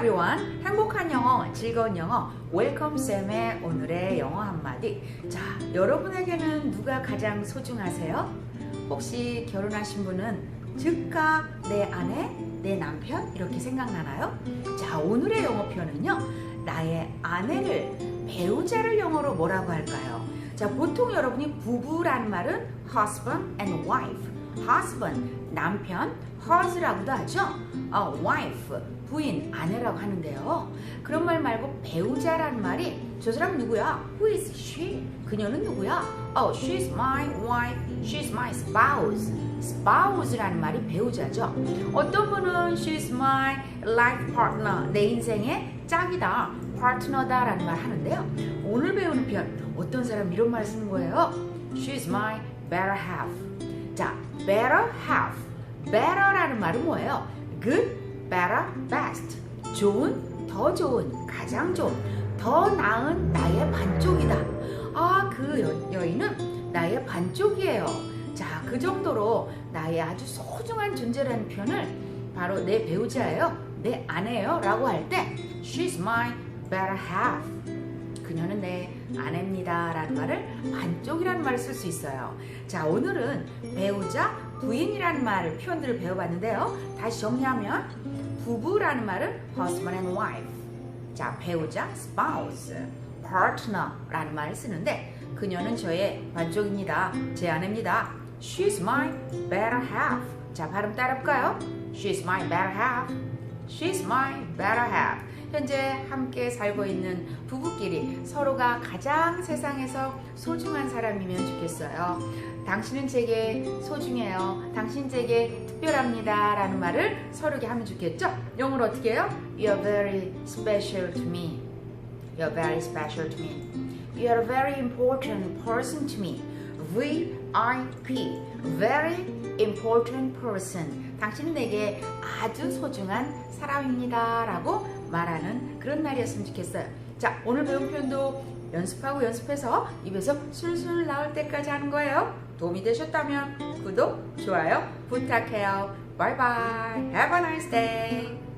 everyone. 행복한 영어, 즐거운 영어. 웰컴 쌤의 오늘의 영어 한마디. 자, 여러분에게는 누가 가장 소중하세요? 혹시 결혼하신 분은 즉각 내 아내, 내 남편 이렇게 생각나나요? 자, 오늘의 영어 표현은요. 나의 아내를 배우자를 영어로 뭐라고 할까요? 자, 보통 여러분이 부부라는 말은 husband and wife. husband 남편, hus라고도 하죠. 어, wife 부인, 아내라고 하는데요. 그런 말 말고 배우자라는 말이 저 사람 누구야? Who is she? 그녀는 누구야? Oh, she's my wife. She's my spouse. spouse라는 말이 배우자죠. 어떤 분은 she's my life partner. 내 인생의 짝이다. 파트너다라는 말 하는데요. 오늘 배우는 표현 어떤 사람 이런 말 쓰는 거예요? She's my better half. 자, better half. better라는 말은 뭐예요? good, better, best. 좋은, 더 좋은, 가장 좋은, 더 나은 나의 반쪽이다. 아, 그 여, 여인은 나의 반쪽이에요. 자, 그 정도로 나의 아주 소중한 존재라는 표현을 바로 내 배우자예요. 내 아내예요. 라고 할 때, she's my better half. 그녀는 내 아내입니다. 라는 말을 반쪽이라는 말을 쓸 수 있어요. 자, 오늘은 배우자, 부인이라는 말을 표현들을 배워봤는데요. 다시 정리하면 부부라는 말은 husband and wife. 자, 배우자, spouse, partner라는 말을 쓰는데 그녀는 저의 반쪽입니다. 제 아내입니다. She's my better half. 자, 발음 따라볼까요? She's my better half. She's my better half. 현재 함께 살고 있는 부부끼리 서로가 가장 세상에서 소중한 사람이면 좋겠어요. 당신은 제게 소중해요. 당신 제게 특별합니다. 라는 말을 서로게 하면 좋겠죠? 영어로 어떻게 해요? You're very special to me. You're very special to me. You're a very important person to me. VIP. Very important person. 당신은 내게 아주 소중한 사람입니다. 라고 말하는 그런 날이었으면 좋겠어요. 자, 오늘 배운 표현도 연습하고 연습해서 입에서 술술 나올 때까지 하는 거예요. 도움이 되셨다면 구독, 좋아요 부탁해요. 바이바이. Have a nice day.